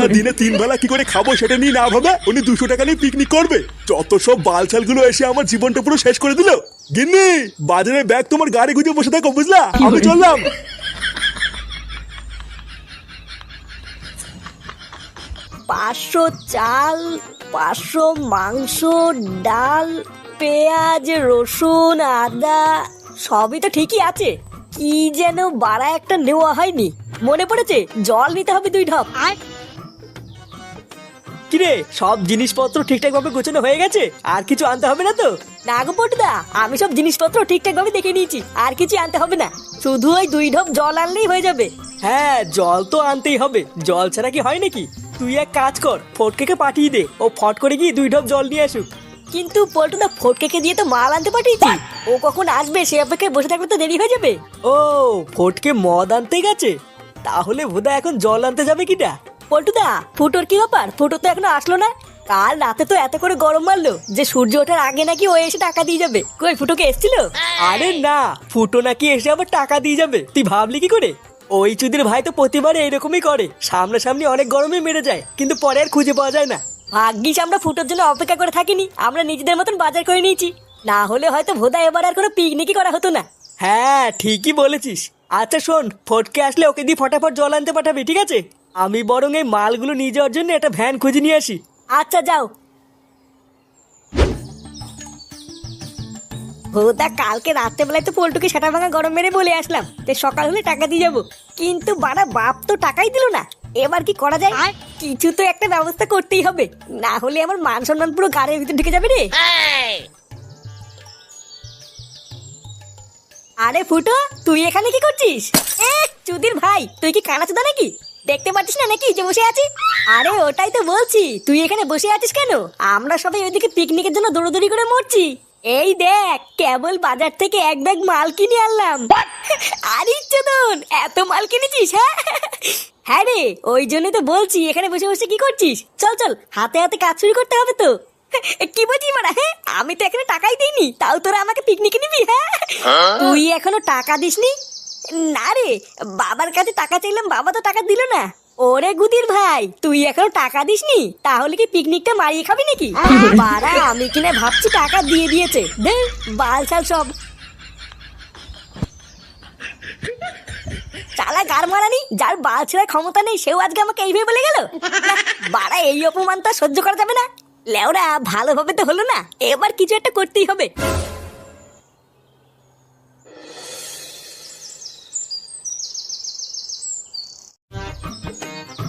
না দিনে তিন বেলা কি করে খাব সেটা নিয়ে না ভাবে উনি দুশো টাকা নিয়ে পিকনিক করবে। যত সব বালছালগুলো এসে আমার জীবনটা পুরো শেষ করে দিল। গিন্নি বাজারে ব্যাগ তোমার গাড়ি গুজে বসে থাকো বুঝলা? আমি চললাম। পাঁচশো চাল পাঁচশো মাংস ডাল পেঁয়াজ রসুন আদা সবই তো ঠিকই আছে। কি যেন বাড়া একটা নেওয়া হয়নি। মনে পড়েছে জল নিতে হবে দুই ঢপ। কিরে সব জিনিসপত্র ঠিকঠাক ভাবে গোছানো হয়ে গেছে? আর কিছু আনতে হবে না তো? না গো পটুদা আমি সব জিনিসপত্র ঠিকঠাক ভাবে দেখে নিয়েছি আর কিছু আনতে হবে না। শুধু ওই দুই ঢপ জল আনলেই হয়ে যাবে। হ্যাঁ জল তো আনতেই হবে। জল ছাড়া কি হয় নাকি? তুই এক কাজ কর ফটকেকে পাঠিয়ে দে ও ফট করে গিয়ে দুই ঢপ জল নিয়ে আসুক। কিন্তু পল্টুদা ফটকেকে দিয়ে তো মাল আনতে পাঠিয়েছি। ও কখন আসবে সে অপেক্ষায় বসে থাকলে তো দেরি হয়ে যাবে। ও ফটকে মদ আনতে গেছে? তাহলে বোধহয় এখন জল আনতে যাবে কিটা? পল্টুদা ফুটোর কি ব্যাপার? ফুটো তো এখনও আসলো না? কাল রাতে তো এত করে গরম মারলো যে সূর্য ওঠার আগে নাকি ও এসে টাকা দিয়ে যাবে। কই ফুটোকে এসেছিল? আরে না ফুটো নাকি এসে আবার টাকা দিয়ে যাবে। তুই ভাবলি কি করে? ওই চুদির ভাই তো প্রতিবার এইরকমই করে। সামনাসামনি অনেক গরমে মেরে যায় কিন্তু পরে আর খুঁজে পাওয়া যায় না। ভাগ্যিস আমরা ফুটোর জন্য অপেক্ষা করে থাকিনি। আমরা নিজেদের মতন বাজার করে নিয়েছি। না হলে হয়তো ভোদা এবার আর কোনো পিকনিকই করা হতো না। হ্যাঁ ঠিকই বলেছিস। আচ্ছা শোন ফটকে আসলে ওকে দিয়ে ফটাফট জল আনতে পাঠাবি ঠিক আছে? আমি বরং এই মালগুলো নিয়ে যাওয়ার জন্য একটা ভ্যান খুঁজে নিয়ে আসি। আচ্ছা যাও। ভোদা কালকে রাত্রেবেলায় তো পল্টুকে সেটা ভাঙা গরম মেরে বলে আসলাম। যে সকাল হলে টাকা দিয়ে যাব। কিন্তু বাড়া বাপ তো টাকাই দিল না। এবার কি করা যায়? কিছু তো একটা ব্যবস্থা করতেই হবে। না হলে আমার মান সম্মান পুরো গাড়ির ভিতর ঢুকে যাবে রে। আরে ফুটো তুই এখানে কি করছিস? এ চুদির ভাই তুই কি কানা চুদা নাকি? দেখতে পাচ্ছিস না নাকি যে বসে আছি? আরে ওটাই তো বলছি। তুই এখানে বসে আছিস কেন? আমরা সবাই ওইদিকে পিকনিকের জন্য দৌড়দৌড়ি করে মরছি। এই দেখ কেবল বাজার থেকে এক ব্যাগ মাল কিনে আনলাম। আরে চোদন এত মাল কিনেছিস হ্যাঁ? হ্যাঁ রে ওই জন্যই তো বলছি এখানে বসে বসে কি করছিস? চল চল হাতে হাতে কাজ শুরু করতে হবে তো। কি বলছি মারা হ্যাঁ? আমি তো এখানে টাকাই দিইনি তাও তোরা আমাকে পিকনিকে নিবি হ্যাঁ? তুই এখনও টাকা দিসনি? না রে, বাবার কাছে টাকা চাইলাম বাবা তো টাকা দিল না। ওরে গুদির ভাই, তুই এখনও টাকা দিসনি? তাহলে কি পিকনিকটা মারিয়ে খাবি নাকি? বারা আমি কিনা ভাবছি টাকা দিয়ে দিয়েছে। দে, বাল ছাল সব। চালা গার মারানি, যার বাল ছেড়ার ক্ষমতা নেই, সেও আজকে আমাকে এইভাবে বলে গেল? বাড়া, এই অপমান তো আর সহ্য করা যাবে না। লেওরা, ভালোভাবে তো হলো না। এবার কিছু একটা করতেই হবে।